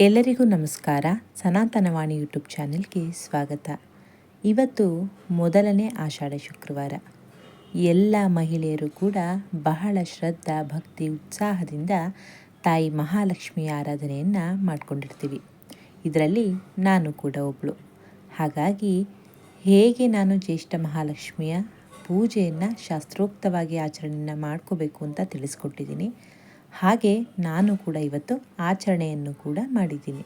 ಎಲ್ಲರಿಗೂ ನಮಸ್ಕಾರ. ಸನಾತನವಾಣಿ ಯೂಟ್ಯೂಬ್ ಚಾನೆಲ್ಗೆ ಸ್ವಾಗತ. ಇವತ್ತು ಮೊದಲನೇ ಆಷಾಢ ಶುಕ್ರವಾರ. ಎಲ್ಲ ಮಹಿಳೆಯರು ಕೂಡ ಬಹಳ ಶ್ರದ್ಧಾ, ಭಕ್ತಿ, ಉತ್ಸಾಹದಿಂದ ತಾಯಿ ಮಹಾಲಕ್ಷ್ಮಿಯ ಆರಾಧನೆಯನ್ನು ಮಾಡಿಕೊಂಡಿರ್ತೀವಿ. ಇದರಲ್ಲಿ ನಾನು ಕೂಡ ಒಬ್ಬಳು ಹಾಗಾಗಿ ಹೇಗೆ ನಾನು ಜ್ಯೇಷ್ಠ ಮಹಾಲಕ್ಷ್ಮಿಯ ಪೂಜೆಯನ್ನು ಶಾಸ್ತ್ರೋಕ್ತವಾಗಿ ಆಚರಣೆಯನ್ನು ಮಾಡ್ಕೋಬೇಕು ಅಂತ ತಿಳಿಸ್ಕೊಟ್ಟಿದ್ದೀನಿ. ಹಾಗೆ ನಾನು ಕೂಡ ಇವತ್ತು ಆಚರಣೆಯನ್ನು ಕೂಡ ಮಾಡಿದ್ದೀನಿ.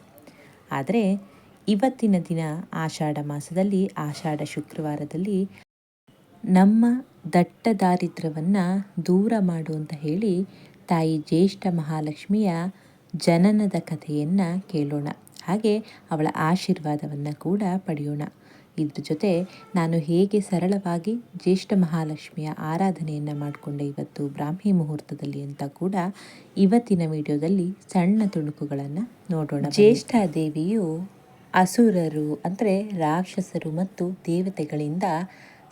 ಆದರೆ ಇವತ್ತಿನ ದಿನ ಆಷಾಢ ಮಾಸದಲ್ಲಿ, ಆಷಾಢ ಶುಕ್ರವಾರದಲ್ಲಿ ನಮ್ಮ ದಟ್ಟ ದಾರಿದ್ರ್ಯವನ್ನು ದೂರ ಮಾಡು ಅಂತ ಹೇಳಿ ತಾಯಿ ಜ್ಯೇಷ್ಠ ಮಹಾಲಕ್ಷ್ಮಿಯ ಜನನದ ಕಥೆಯನ್ನು ಕೇಳೋಣ. ಹಾಗೆ ಅವಳ ಆಶೀರ್ವಾದವನ್ನು ಕೂಡ ಪಡೆಯೋಣ. ಇದ್ರ ಜೊತೆ ನಾನು ಹೇಗೆ ಸರಳವಾಗಿ ಜ್ಯೇಷ್ಠ ಮಹಾಲಕ್ಷ್ಮಿಯ ಆರಾಧನೆಯನ್ನು ಮಾಡಿಕೊಂಡೆ ಇವತ್ತು ಬ್ರಾಹ್ಮಿ ಮುಹೂರ್ತದಲ್ಲಿ ಅಂತ ಕೂಡ ಇವತ್ತಿನ ವಿಡಿಯೋದಲ್ಲಿ ಸಣ್ಣ ತುಣುಕುಗಳನ್ನು ನೋಡೋಣ ಜ್ಯೇಷ್ಠ ದೇವಿಯು ಅಸುರರು, ಅಂದರೆ ರಾಕ್ಷಸರು ಮತ್ತು ದೇವತೆಗಳಿಂದ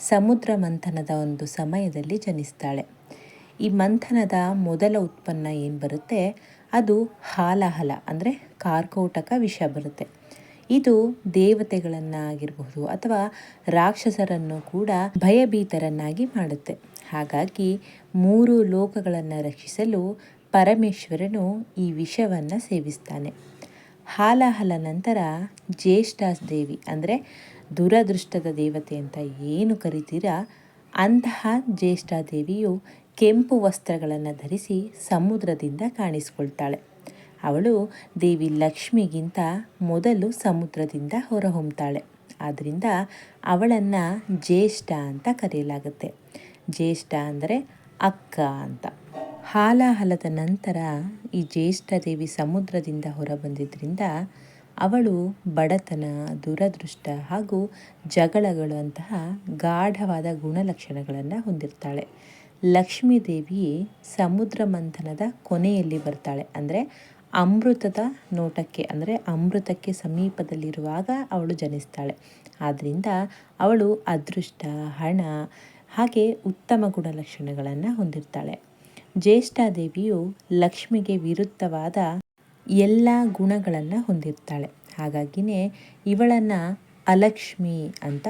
ಸಮುದ್ರ ಮಂಥನದ ಒಂದು ಸಮಯದಲ್ಲಿ ಜನಿಸ್ತಾಳೆ. ಈ ಮಂಥನದ ಮೊದಲ ಉತ್ಪನ್ನ ಏನು ಬರುತ್ತೆ? ಅದು ಹಾಲಹಲ, ಅಂದರೆ ಕಾರ್ಕೋಟಕ ವಿಷ ಬರುತ್ತೆ. ಇದು ದೇವತೆಗಳನ್ನಾಗಿರಬಹುದು ಅಥವಾ ರಾಕ್ಷಸರನ್ನು ಕೂಡ ಭಯಭೀತರನ್ನಾಗಿ ಮಾಡುತ್ತೆ. ಹಾಗಾಗಿ ಮೂರು ಲೋಕಗಳನ್ನು ರಕ್ಷಿಸಲು ಪರಮೇಶ್ವರನು ಈ ವಿಷವನ್ನು ಸೇವಿಸ್ತಾನೆ. ಹಾಲಹಲ ನಂತರ ಜ್ಯೇಷ್ಠ ದೇವಿ, ಅಂದರೆ ದುರದೃಷ್ಟದ ದೇವತೆ ಅಂತ ಏನು ಕರಿತೀರಾ, ಅಂತಹ ಜ್ಯೇಷ್ಠ ದೇವಿಯು ಕೆಂಪು ವಸ್ತ್ರಗಳನ್ನು ಧರಿಸಿ ಸಮುದ್ರದಿಂದ ಕಾಣಿಸ್ಕೊಳ್ತಾಳೆ. ಅವಳು ದೇವಿ ಲಕ್ಷ್ಮಿಗಿಂತ ಮೊದಲು ಸಮುದ್ರದಿಂದ ಹೊರಹೊಮ್ತಾಳೆ. ಆದ್ದರಿಂದ ಅವಳನ್ನು ಜ್ಯೇಷ್ಠ ಅಂತ ಕರೆಯಲಾಗುತ್ತೆ. ಜ್ಯೇಷ್ಠ ಅಂದರೆ ಅಕ್ಕ ಅಂತ. ಹಾಲಾಹಲದ ನಂತರ ಈ ಜ್ಯೇಷ್ಠ ದೇವಿ ಸಮುದ್ರದಿಂದ ಹೊರಬಂದಿದ್ದರಿಂದ ಅವಳು ಬಡತನ, ದುರದೃಷ್ಟ ಹಾಗೂ ಜಗಳಗಳು ಅಂತಹ ಗಾಢವಾದ ಗುಣಲಕ್ಷಣಗಳನ್ನು ಹೊಂದಿರ್ತಾಳೆ. ಲಕ್ಷ್ಮೀ ದೇವಿ ಸಮುದ್ರ ಮಂಥನದ ಕೊನೆಯಲ್ಲಿ ಬರ್ತಾಳೆ. ಅಂದರೆ ಅಮೃತದ ನೋಟಕ್ಕೆ, ಅಂದರೆ ಅಮೃತಕ್ಕೆ ಸಮೀಪದಲ್ಲಿರುವಾಗ ಅವಳು ಜನಿಸ್ತಾಳೆ. ಆದ್ದರಿಂದ ಅವಳು ಅದೃಷ್ಟ, ಹಣ, ಹಾಗೆ ಉತ್ತಮ ಗುಣಲಕ್ಷಣಗಳನ್ನು ಹೊಂದಿರ್ತಾಳೆ. ಜ್ಯೇಷ್ಠಾದೇವಿಯು ಲಕ್ಷ್ಮಿಗೆ ವಿರುದ್ಧವಾದ ಎಲ್ಲ ಗುಣಗಳನ್ನು ಹೊಂದಿರ್ತಾಳೆ. ಹಾಗಾಗಿನೇ ಇವಳನ್ನು ಅಲಕ್ಷ್ಮಿ ಅಂತ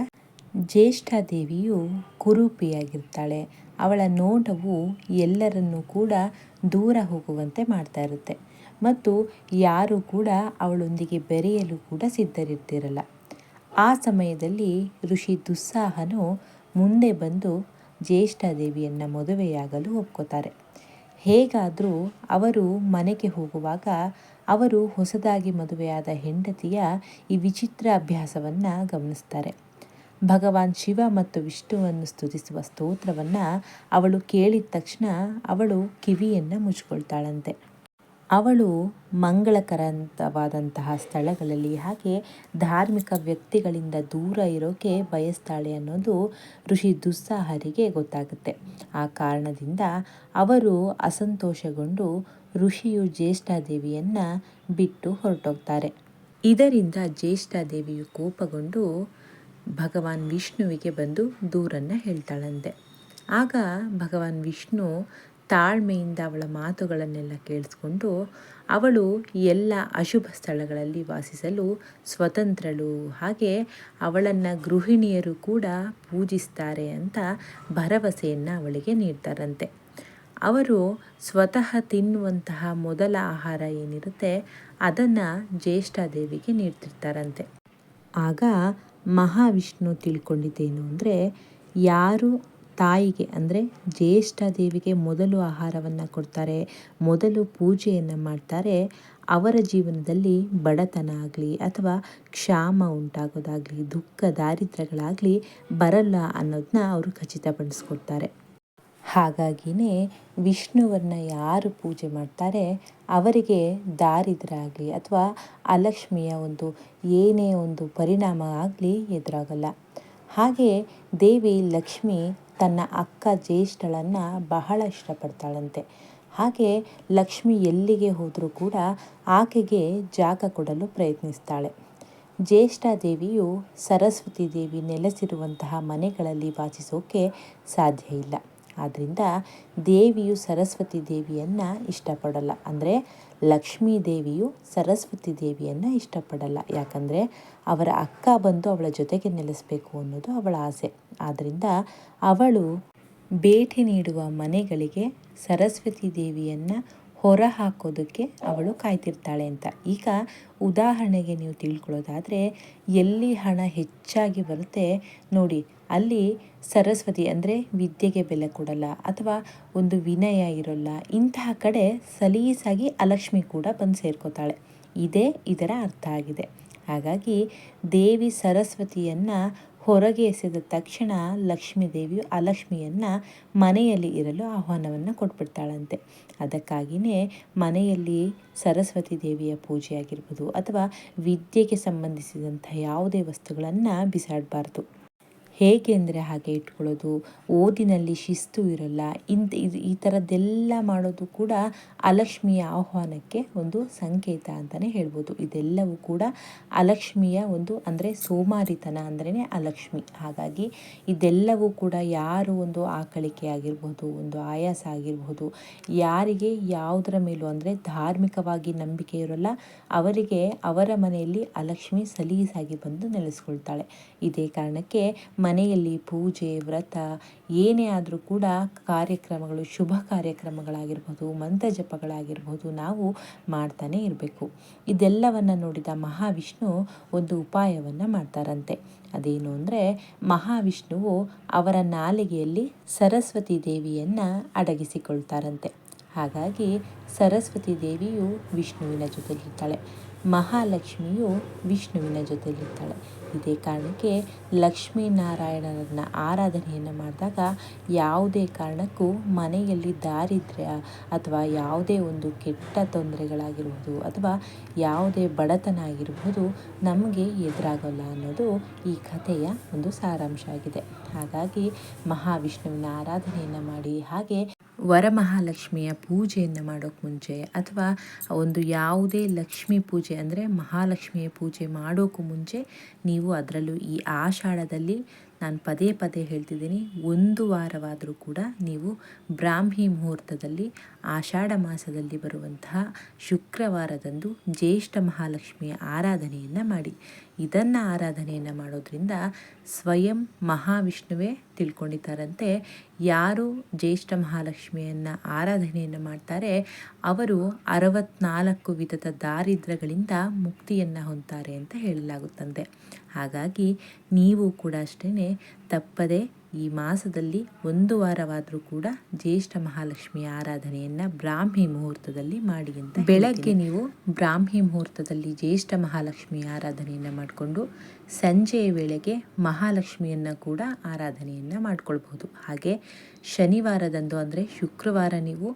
ಜ್ಯೇಷ್ಠಾದೇವಿಯು ಕುರೂಪಿಯಾಗಿರ್ತಾಳೆ. ಅವಳ ನೋಟವು ಎಲ್ಲರನ್ನೂ ಕೂಡ ದೂರ ಹೋಗುವಂತೆ ಮಾಡ್ತಾ ಇರುತ್ತೆ. ಮತ್ತು ಯಾರು ಕೂಡ ಅವಳೊಂದಿಗೆ ಬೆರೆಯಲು ಕೂಡ ಸಿದ್ಧರಿರ್ತಿರಲ್ಲ. ಆ ಸಮಯದಲ್ಲಿ ಋಷಿ ದುಸ್ಸಾಹನು ಮುಂದೆ ಬಂದು ಜ್ಯೇಷ್ಠ ದೇವಿಯನ್ನು ಮದುವೆಯಾಗಲು ಒಪ್ಕೋತಾರೆ. ಹೇಗಾದರೂ ಅವರು ಮನೆಗೆ ಹೋಗುವಾಗ ಅವರು ಹೊಸದಾಗಿ ಮದುವೆಯಾದ ಹೆಂಡತಿಯ ಈ ವಿಚಿತ್ರ ಅಭ್ಯಾಸವನ್ನು ಗಮನಿಸ್ತಾರೆ. ಭಗವಾನ್ ಶಿವ ಮತ್ತು ವಿಷ್ಣುವನ್ನು ಸ್ತುತಿಸುವ ಸ್ತೋತ್ರವನ್ನು ಅವಳು ಕೇಳಿದ ತಕ್ಷಣ ಅವಳು ಕಿವಿಯನ್ನು ಮುಚ್ಕೊಳ್ತಾಳಂತೆ. ಅವಳು ಮಂಗಳಕರಂತವಾದಂತಹ ಸ್ಥಳಗಳಲ್ಲಿ ಹಾಗೆ ಧಾರ್ಮಿಕ ವ್ಯಕ್ತಿಗಳಿಂದ ದೂರ ಇರೋಕೆ ಬಯಸ್ತಾಳೆ ಅನ್ನೋದು ಋಷಿ ದುಸ್ಸಾಹರಿಗೆ ಗೊತ್ತಾಗುತ್ತೆ. ಆ ಕಾರಣದಿಂದ ಅವರು ಅಸಂತೋಷಗೊಂಡು ಋಷಿಯು ಜ್ಯೇಷ್ಠಾದೇವಿಯನ್ನು ಬಿಟ್ಟು ಹೊರಟೋಗ್ತಾರೆ. ಇದರಿಂದ ಜ್ಯೇಷ್ಠಾದೇವಿಯು ಕೋಪಗೊಂಡು ಭಗವಾನ್ ವಿಷ್ಣುವಿಗೆ ಬಂದು ದೂರನ್ನು ಹೇಳ್ತಾಳಂತೆ. ಆಗ ಭಗವಾನ್ ವಿಷ್ಣು ತಾಳ್ಮೆಯಿಂದ ಅವಳ ಮಾತುಗಳನ್ನೆಲ್ಲ ಕೇಳಿಸ್ಕೊಂಡು ಅವಳು ಎಲ್ಲ ಅಶುಭ ಸ್ಥಳಗಳಲ್ಲಿ ವಾಸಿಸಲು ಸ್ವತಂತ್ರಳು. ಹಾಗೆ ಅವಳನ್ನು ಗೃಹಿಣಿಯರು ಕೂಡ ಪೂಜಿಸ್ತಾರೆ ಅಂತ ಭರವಸೆಯನ್ನು ಅವಳಿಗೆ ನೀಡ್ತಾರಂತೆ. ಅವರು ಸ್ವತಃ ತಿನ್ನುವಂತಹ ಮೊದಲ ಆಹಾರ ಏನಿರುತ್ತೆ ಅದನ್ನು ಜ್ಯೇಷ್ಠಾದೇವಿಗೆ ನೀಡ್ತಿರ್ತಾರಂತೆ. ಆಗ ಮಹಾವಿಷ್ಣು ತಿಳ್ಕೊಂಡಿದ್ದೇನು ಅಂದರೆ ಯಾರು ತಾಯಿಗೆ ಅಂದರೆ ಜ್ಯೇಷ್ಠ ದೇವಿಗೆ ಮೊದಲು ಆಹಾರವನ್ನು ಕೊಡ್ತಾರೆ, ಮೊದಲು ಪೂಜೆಯನ್ನು ಮಾಡ್ತಾರೆ. ಅವರ ಜೀವನದಲ್ಲಿ ಬಡತನ ಆಗಲಿ ಅಥವಾ ಕ್ಷಾಮ ಉಂಟಾಗೋದಾಗಲಿ, ದುಃಖ ದಾರಿದ್ರ್ಯಗಳಾಗಲಿ ಬರಲ್ಲ ಅನ್ನೋದನ್ನ ಅವರು ಖಚಿತಪಡಿಸ್ಕೊಡ್ತಾರೆ. ಹಾಗಾಗಿನೇ ವಿಷ್ಣುವನ್ನ ಯಾರು ಪೂಜೆ ಮಾಡ್ತಾರೆ, ಅವರಿಗೆ ದಾರಿದ್ರ್ಯ ಆಗಲಿ ಅಥವಾ ಅಲಕ್ಷ್ಮಿಯ ಒಂದು ಏನೇ ಒಂದು ಪರಿಣಾಮ ಆಗಲಿ ಎದುರಾಗಲ್ಲ. ಹಾಗೆ ದೇವಿ ಲಕ್ಷ್ಮಿ ತನ್ನ ಅಕ್ಕ ಜ್ಯೇಷ್ಠಳನ್ನು ಬಹಳ ಇಷ್ಟಪಡ್ತಾಳಂತೆ. ಹಾಗೆ ಲಕ್ಷ್ಮಿ ಎಲ್ಲಿಗೆ ಹೋದರೂ ಕೂಡ ಆಕೆಗೆ ಜಾಗ ಕೊಡಲು ಪ್ರಯತ್ನಿಸ್ತಾಳೆ. ಜ್ಯೇಷ್ಠ ದೇವಿಯು ಸರಸ್ವತಿ ದೇವಿ ನೆಲೆಸಿರುವಂತಹ ಮನೆಗಳಲ್ಲಿ ವಾಸಿಸೋಕೆ ಸಾಧ್ಯ ಇಲ್ಲ. ಆದ್ದರಿಂದ ದೇವಿಯು ಸರಸ್ವತಿ ದೇವಿಯನ್ನು ಇಷ್ಟಪಡಲ್ಲ. ಅಂದರೆ ಲಕ್ಷ್ಮೀ ದೇವಿಯು ಸರಸ್ವತಿ ದೇವಿಯನ್ನು ಇಷ್ಟಪಡಲ್ಲ. ಯಾಕಂದರೆ ಅವರ ಅಕ್ಕ ಬಂದು ಅವಳ ಜೊತೆಗೆ ನೆಲೆಸಬೇಕು ಅನ್ನೋದು ಅವಳ ಆಸೆ. ಆದ್ದರಿಂದ ಅವಳು ಭೇಟಿ ನೀಡುವ ಮನೆಗಳಿಗೆ ಸರಸ್ವತಿ ದೇವಿಯನ್ನು ಹೊರ ಹಾಕೋದಕ್ಕೆ ಅವಳು ಕಾಯ್ತಿರ್ತಾಳೆ ಅಂತ. ಈಗ ಉದಾಹರಣೆಗೆ ನೀವು ತಿಳ್ಕೊಳ್ಳೋದಾದರೆ ಎಲ್ಲಿ ಹಣ ಹೆಚ್ಚಾಗಿ ಬರುತ್ತೆ ನೋಡಿ, ಅಲ್ಲಿ ಸರಸ್ವತಿ ಅಂದರೆ ವಿದ್ಯೆಗೆ ಬೆಲೆ ಕೊಡಲ್ಲ ಅಥವಾ ಒಂದು ವಿನಯ ಇರೋಲ್ಲ, ಇಂತಹ ಕಡೆ ಸಲೀಸಾಗಿ ಅಲಕ್ಷ್ಮಿ ಕೂಡ ಬಂದು ಸೇರ್ಕೋತಾಳೆ. ಇದೇ ಇದರ ಅರ್ಥ ಆಗಿದೆ. ಹಾಗಾಗಿ ದೇವಿ ಸರಸ್ವತಿಯನ್ನು ಹೊರಗೆ ಎಸೆದ ತಕ್ಷಣ ಲಕ್ಷ್ಮೀ ದೇವಿಯು ಅಲಕ್ಷ್ಮಿಯನ್ನು ಮನೆಯಲ್ಲಿ ಇರಲು ಆಹ್ವಾನವನ್ನು ಕೊಟ್ಬಿಡ್ತಾಳಂತೆ. ಅದಕ್ಕಾಗಿಯೇ ಮನೆಯಲ್ಲಿ ಸರಸ್ವತಿ ದೇವಿಯ ಪೂಜೆ ಆಗಿರ್ಬೋದು ಅಥವಾ ವಿದ್ಯೆಗೆ ಸಂಬಂಧಿಸಿದಂಥ ಯಾವುದೇ ವಸ್ತುಗಳನ್ನು ಬಿಸಾಡಬಾರ್ದು. ಹೇಗೆ ಅಂದರೆ ಹಾಗೆ ಇಟ್ಕೊಳ್ಳೋದು, ಓದಿನಲ್ಲಿ ಶಿಸ್ತು ಇರಲ್ಲ, ಇಂಥ ಇದು ಈ ಥರದ್ದೆಲ್ಲ ಮಾಡೋದು ಕೂಡ ಅಲಕ್ಷ್ಮಿಯ ಆಹ್ವಾನಕ್ಕೆ ಒಂದು ಸಂಕೇತ ಅಂತಲೇ ಹೇಳ್ಬೋದು. ಇದೆಲ್ಲವೂ ಕೂಡ ಅಲಕ್ಷ್ಮಿಯ ಒಂದು ಅಂದರೆ ಸೋಮಾರಿತನ ಅಂದ್ರೇ ಅಲಕ್ಷ್ಮಿ. ಹಾಗಾಗಿ ಇದೆಲ್ಲವೂ ಕೂಡ ಯಾರು ಒಂದು ಆಕಳಿಕೆ ಆಗಿರ್ಬೋದು, ಒಂದು ಆಯಾಸ ಆಗಿರ್ಬೋದು, ಯಾರಿಗೆ ಯಾವುದರ ಮೇಲೂ ಅಂದರೆ ಧಾರ್ಮಿಕವಾಗಿ ನಂಬಿಕೆ ಇರೋಲ್ಲ, ಅವರಿಗೆ ಅವರ ಮನೆಯಲ್ಲಿ ಅಲಕ್ಷ್ಮಿ ಸಲೀಸಾಗಿ ಬಂದು ನೆಲೆಸ್ಕೊಳ್ತಾಳೆ. ಇದೇ ಕಾರಣಕ್ಕೆ ಮನೆಯಲ್ಲಿ ಪೂಜೆ, ವ್ರತ, ಏನೇ ಆದರೂ ಕೂಡ ಕಾರ್ಯಕ್ರಮಗಳು, ಶುಭ ಕಾರ್ಯಕ್ರಮಗಳಾಗಿರ್ಬೋದು ಮಂತ್ರ ಜಪಗಳಾಗಿರ್ಬೋದು ನಾವು ಮಾಡ್ತಾನೆ ಇರಬೇಕು. ಇದೆಲ್ಲವನ್ನು ನೋಡಿದ ಮಹಾವಿಷ್ಣು ಒಂದು ಉಪಾಯವನ್ನು ಮಾಡ್ತಾರಂತೆ. ಅದೇನು ಅಂದರೆ ಮಹಾವಿಷ್ಣುವು ಅವರ ನಾಲಿಗೆಯಲ್ಲಿ ಸರಸ್ವತಿ ದೇವಿಯನ್ನು ಅಡಗಿಸಿಕೊಳ್ತಾರಂತೆ. ಹಾಗಾಗಿ ಸರಸ್ವತಿ ದೇವಿಯು ವಿಷ್ಣುವಿನ ಜೊತೆಲಿರ್ತಾಳೆ ಮಹಾಲಕ್ಷ್ಮಿಯು ವಿಷ್ಣುವಿನ ಜೊತೆಯಲ್ಲಿರ್ತಾಳೆ. ಇದೇ ಕಾರಣಕ್ಕೆ ಲಕ್ಷ್ಮೀನಾರಾಯಣರನ್ನ ಆರಾಧನೆಯನ್ನು ಮಾಡಿದಾಗ ಯಾವುದೇ ಕಾರಣಕ್ಕೂ ಮನೆಯಲ್ಲಿ ದಾರಿದ್ರ್ಯ ಅಥವಾ ಯಾವುದೇ ಒಂದು ಕೆಟ್ಟ ತೊಂದರೆಗಳಾಗಿರ್ಬೋದು ಅಥವಾ ಯಾವುದೇ ಬಡತನ ಆಗಿರ್ಬೋದು ನಮಗೆ ಎದುರಾಗಲ್ಲ ಅನ್ನೋದು ಈ ಕಥೆಯ ಒಂದು ಸಾರಾಂಶ ಆಗಿದೆ. ಹಾಗಾಗಿ ಮಹಾವಿಷ್ಣುವಿನ ಆರಾಧನೆಯನ್ನು ಮಾಡಿ ಹಾಗೆ ವರಮಹಾಲಕ್ಷ್ಮಿಯ ಪೂಜೆಯನ್ನು ಮಾಡೋಕ್ಕೆ ಮುಂಚೆ ಅಥವಾ ಒಂದು ಯಾವುದೇ ಲಕ್ಷ್ಮಿ ಪೂಜೆ ಅಂದರೆ ಮಹಾಲಕ್ಷ್ಮಿಯ ಪೂಜೆ ಮಾಡೋಕ್ಕೂ ಮುಂಚೆ ನೀವು ಅದರಲ್ಲೂ ಈ ಆಷಾಢದಲ್ಲಿ ನಾನು ಪದೇ ಪದೇ ಹೇಳ್ತಿದ್ದೀನಿ, ಒಂದು ವಾರವಾದರೂ ಕೂಡ ನೀವು ಬ್ರಾಹ್ಮಿ ಮುಹೂರ್ತದಲ್ಲಿ, ಆಷಾಢ ಮಾಸದಲ್ಲಿ ಬರುವಂತಹ ಶುಕ್ರವಾರದಂದು ಜ್ಯೇಷ್ಠ ಮಹಾಲಕ್ಷ್ಮಿಯ ಆರಾಧನೆಯನ್ನು ಮಾಡಿ. ಇದನ್ನು ಆರಾಧನೆಯನ್ನು ಮಾಡೋದ್ರಿಂದ ಸ್ವಯಂ ಮಹಾವಿಷ್ಣುವೇ ತಿಳ್ಕೊಂಡಿದ್ದಾರಂತೆ. ಯಾರು ಜ್ಯೇಷ್ಠ ಮಹಾಲಕ್ಷ್ಮಿಯನ್ನು ಆರಾಧನೆಯನ್ನು ಮಾಡ್ತಾರೆ, ಅವರು ಅರವತ್ನಾಲ್ಕು ವಿಧದ ದಾರಿದ್ರ್ಯಗಳಿಂದ ಮುಕ್ತಿಯನ್ನು ಹೊಂತಾರೆ ಅಂತ ಹೇಳಲಾಗುತ್ತಂತೆ. ಹಾಗಾಗಿ ನೀವು ಕೂಡ ಅಷ್ಟೇ ತಪ್ಪದೆ ಈ ಮಾಸದಲ್ಲಿ ಒಂದು ವಾರವಾದರೂ ಕೂಡ ಜ್ಯೇಷ್ಠ ಮಹಾಲಕ್ಷ್ಮಿ ಆರಾಧನೆಯನ್ನು ಬ್ರಾಹ್ಮಿ ಮುಹೂರ್ತದಲ್ಲಿ ಮಾಡಿ ಅಂತ ಬೆಳಗ್ಗೆ ನೀವು ಬ್ರಾಹ್ಮಿ ಮುಹೂರ್ತದಲ್ಲಿ ಜ್ಯೇಷ್ಠ ಮಹಾಲಕ್ಷ್ಮಿ ಆರಾಧನೆಯನ್ನು ಮಾಡಿಕೊಂಡು ಸಂಜೆಯ ವೇಳೆಗೆ ಮಹಾಲಕ್ಷ್ಮಿಯನ್ನು ಕೂಡ ಆರಾಧನೆಯನ್ನು ಮಾಡಿಕೊಳ್ಬಹುದು. ಹಾಗೆ ಶನಿವಾರದಂದು ಅಂದರೆ ಶುಕ್ರವಾರ ನೀವು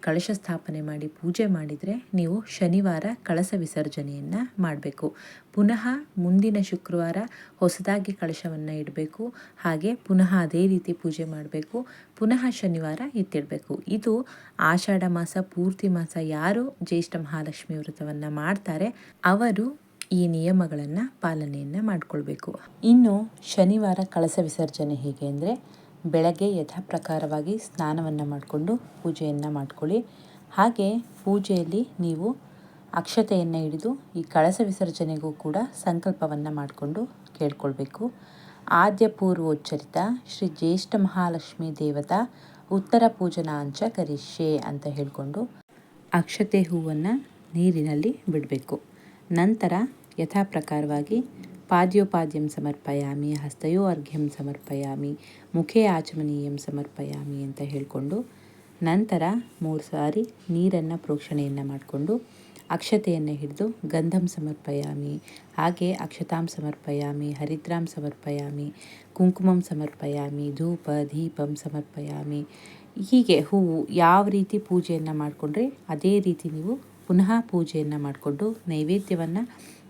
ಕಳಶ ಸ್ಥಾಪನೆ ಮಾಡಿ ಪೂಜೆ ಮಾಡಿದರೆ ನೀವು ಶನಿವಾರ ಕಳಸ ವಿಸರ್ಜನೆಯನ್ನು ಮಾಡಬೇಕು. ಪುನಃ ಮುಂದಿನ ಶುಕ್ರವಾರ ಹೊಸದಾಗಿ ಕಳಶವನ್ನು ಇಡಬೇಕು. ಹಾಗೆ ಪುನಃ ಅದೇ ರೀತಿ ಪೂಜೆ ಮಾಡಬೇಕು. ಪುನಃ ಶನಿವಾರ ಎತ್ತಿಡಬೇಕು. ಇದು ಆಷಾಢ ಮಾಸ, ಪೂರ್ತಿ ಮಾಸ ಯಾರು ಜ್ಯೇಷ್ಠ ಮಹಾಲಕ್ಷ್ಮಿ ವ್ರತವನ್ನು ಮಾಡ್ತಾರೆ ಅವರು ಈ ನಿಯಮಗಳನ್ನು ಪಾಲನೆಯನ್ನು ಮಾಡಿಕೊಳ್ಬೇಕು. ಇನ್ನು ಶನಿವಾರ ಕಳಸ ವಿಸರ್ಜನೆ ಹೇಗೆ ಅಂದರೆ ಬೆಳಗ್ಗೆ ಯಥಾಪ್ರಕಾರವಾಗಿ ಸ್ನಾನವನ್ನು ಮಾಡಿಕೊಂಡು ಪೂಜೆಯನ್ನು ಮಾಡ್ಕೊಳ್ಳಿ. ಹಾಗೆ ಪೂಜೆಯಲ್ಲಿ ನೀವು ಅಕ್ಷತೆಯನ್ನು ಹಿಡಿದು ಈ ಕಳಸ ವಿಸರ್ಜನೆಗೂ ಕೂಡ ಸಂಕಲ್ಪವನ್ನು ಮಾಡಿಕೊಂಡು ಕೇಳ್ಕೊಳ್ಬೇಕು. ಆದ್ಯ ಪೂರ್ವೋಚ್ಚರಿತ ಶ್ರೀ ಜ್ಯೇಷ್ಠ ಮಹಾಲಕ್ಷ್ಮಿ ದೇವತಾ ಉತ್ತರ ಪೂಜನಾಂಚ ಕರಿಷ್ಯೆ ಅಂತ ಹೇಳಿಕೊಂಡು ಅಕ್ಷತೆ ಹೂವನ್ನು ನೀರಿನಲ್ಲಿ ಬಿಡಬೇಕು. ನಂತರ ಯಥಾ ಪ್ರಕಾರವಾಗಿ ಪಾದ್ಯೋಪಾದ್ಯಂ ಸಮರ್ಪಯಾಮಿ ಹಸ್ತಯೋ ಅರ್ಘ್ಯಂ ಸಮರ್ಪಯಾಮಿ ಮುಖೇ ಆಚಮನೀಯಂ ಸಮರ್ಪಯಾಮಿ ಅಂತ ಹೇಳಿಕೊಂಡು ನಂತರ ಮೂರು ಸಾರಿ ನೀರನ್ನು ಪ್ರೋಕ್ಷಣೆಯನ್ನು ಮಾಡಿಕೊಂಡು ಅಕ್ಷತೆಯನ್ನು ಹಿಡಿದು ಗಂಧಂ ಸಮರ್ಪಯಾಮಿ, ಹಾಗೆ ಅಕ್ಷತಾಂ ಸಮರ್ಪಯಾಮಿ, ಹರಿದ್ರಾಂ ಸಮರ್ಪಯಾಮಿ, ಕುಂಕುಮಂ ಸಮರ್ಪಯಾಮಿ, ಧೂಪ, ದೀಪಂ ಸಮರ್ಪಯಾಮಿ. ಹೀಗೆ ಹೂವು ಯಾವ ರೀತಿ ಪೂಜೆಯನ್ನು ಮಾಡಿಕೊಂಡ್ರೆ ಅದೇ ರೀತಿ ನೀವು ಪುನಃ ಪೂಜೆಯನ್ನು ಮಾಡಿಕೊಂಡು ನೈವೇದ್ಯವನ್ನು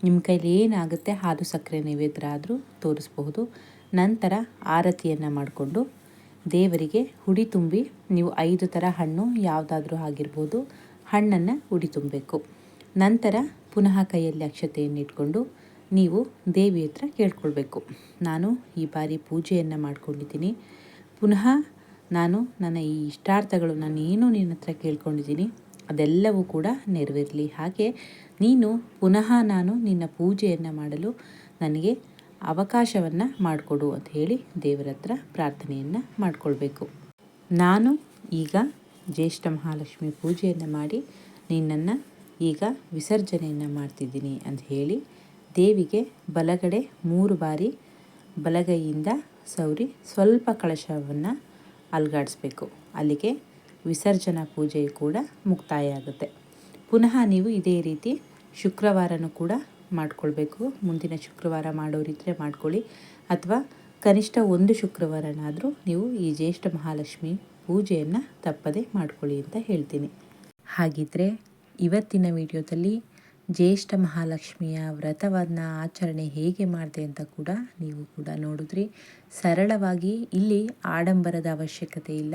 ನಿಮ್ಮ ಕೈಲಿ ಏನಾಗುತ್ತೆ? ಹಾಲು, ಸಕ್ಕರೆ ನೈವೇದ್ಯ ಆದರೂ ತೋರಿಸ್ಬಹುದು. ನಂತರ ಆರತಿಯನ್ನು ಮಾಡಿಕೊಂಡು ದೇವರಿಗೆ ಹುಡಿ ತುಂಬಿ ನೀವು ಐದು ಥರ ಹಣ್ಣು ಯಾವುದಾದ್ರೂ ಆಗಿರ್ಬೋದು, ಹಣ್ಣನ್ನು ಹುಡಿ ತುಂಬಬೇಕು. ನಂತರ ಪುನಃ ಕೈಯಲ್ಲಿ ಅಕ್ಷತೆಯನ್ನು ಇಟ್ಕೊಂಡು ನೀವು ದೇವಿ ಹತ್ರ ಕೇಳ್ಕೊಳ್ಬೇಕು. ನಾನು ಈ ಬಾರಿ ಪೂಜೆಯನ್ನು ಮಾಡ್ಕೊಂಡಿದ್ದೀನಿ. ಪುನಃ ನಾನು ನನ್ನ ಈ ಇಷ್ಟಾರ್ಥಗಳು ನಾನು ಏನು ನಿನ್ನ ಹತ್ರ ಕೇಳ್ಕೊಂಡಿದ್ದೀನಿ ಅದೆಲ್ಲವೂ ಕೂಡ ನೆರವೇರಲಿ. ಹಾಗೆ ನೀನು ಪುನಃ ನಾನು ನಿನ್ನ ಪೂಜೆಯನ್ನು ಮಾಡಲು ನನಗೆ ಅವಕಾಶವನ್ನು ಮಾಡಿಕೊಡು ಅಂತ ಹೇಳಿ ದೇವರ ಹತ್ರ ಪ್ರಾರ್ಥನೆಯನ್ನು ಮಾಡಿಕೊಳ್ಬೇಕು. ನಾನು ಈಗ ಜ್ಯೇಷ್ಠ ಮಹಾಲಕ್ಷ್ಮಿ ಪೂಜೆಯನ್ನು ಮಾಡಿ ನಿನ್ನನ್ನು ಈಗ ವಿಸರ್ಜನೆಯನ್ನು ಮಾಡ್ತಿದ್ದೀನಿ ಅಂತ ಹೇಳಿ ದೇವಿಗೆ ಬಲಗಡೆ ಮೂರು ಬಾರಿ ಬಲಗೈಯಿಂದ ಸೌರಿ ಸ್ವಲ್ಪ ಕಳಶವನ್ನು ಅಲ್ಗಾಡಿಸ್ಬೇಕು. ಅಲ್ಲಿಗೆ ವಿಸರ್ಜನಾ ಪೂಜೆ ಕೂಡ ಮುಕ್ತಾಯ ಆಗುತ್ತೆ ಪುನಃ ನೀವು ಇದೇ ರೀತಿ ಶುಕ್ರವಾರನೂ ಕೂಡ ಮಾಡಿಕೊಳ್ಬೇಕು. ಮುಂದಿನ ಶುಕ್ರವಾರ ಮಾಡೋರಿದ್ದರೆ ಮಾಡ್ಕೊಳ್ಳಿ. ಅಥವಾ ಕನಿಷ್ಠ ಒಂದು ಶುಕ್ರವಾರನಾದರೂ ನೀವು ಈ ಜ್ಯೇಷ್ಠ ಮಹಾಲಕ್ಷ್ಮಿ ಪೂಜೆಯನ್ನು ತಪ್ಪದೆ ಮಾಡ್ಕೊಳ್ಳಿ ಅಂತ ಹೇಳ್ತೀನಿ. ಹಾಗಿದ್ರೆ ಇವತ್ತಿನ ವಿಡಿಯೋದಲ್ಲಿ ಜ್ಯೇಷ್ಠ ಮಹಾಲಕ್ಷ್ಮಿಯ ವ್ರತವನ್ನು ಆಚರಣೆ ಹೇಗೆ ಮಾಡಿದೆ ಅಂತ ಕೂಡ ನೀವು ಕೂಡ ನೋಡಿದ್ರಿ. ಸರಳವಾಗಿ ಇಲ್ಲಿ ಆಡಂಬರದ ಅವಶ್ಯಕತೆ ಇಲ್ಲ.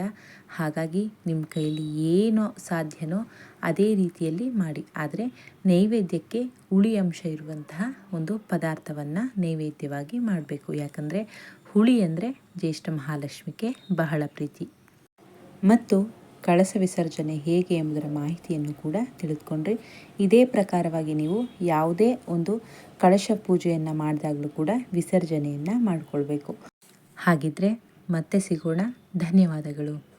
ಹಾಗಾಗಿ ನಿಮ್ಮ ಕೈಯಲ್ಲಿ ಏನೋ ಸಾಧ್ಯನೋ ಅದೇ ರೀತಿಯಲ್ಲಿ ಮಾಡಿ. ಆದರೆ ನೈವೇದ್ಯಕ್ಕೆ ಹುಳಿ ಅಂಶ ಇರುವಂತಹ ಒಂದು ಪದಾರ್ಥವನ್ನು ನೈವೇದ್ಯವಾಗಿ ಮಾಡಬೇಕು. ಯಾಕಂದರೆ ಹುಳಿ ಅಂದರೆ ಜ್ಯೇಷ್ಠ ಮಹಾಲಕ್ಷ್ಮಿಗೆ ಬಹಳ ಪ್ರೀತಿ. ಮತ್ತು ಕಳಸ ವಿಸರ್ಜನೆ ಹೇಗೆ ಎಂಬುದರ ಮಾಹಿತಿಯನ್ನು ಕೂಡ ತಿಳಿದುಕೊಂಡ್ರಿ. ಇದೇ ಪ್ರಕಾರವಾಗಿ ನೀವು ಯಾವುದೇ ಒಂದು ಕಳಶ ಪೂಜೆಯನ್ನು ಮಾಡಿದಾಗಲೂ ಕೂಡ ವಿಸರ್ಜನೆಯನ್ನು ಮಾಡಿಕೊಳ್ಬೇಕು. ಹಾಗಿದ್ರೆ ಮತ್ತೆ ಸಿಗೋಣ. ಧನ್ಯವಾದಗಳು.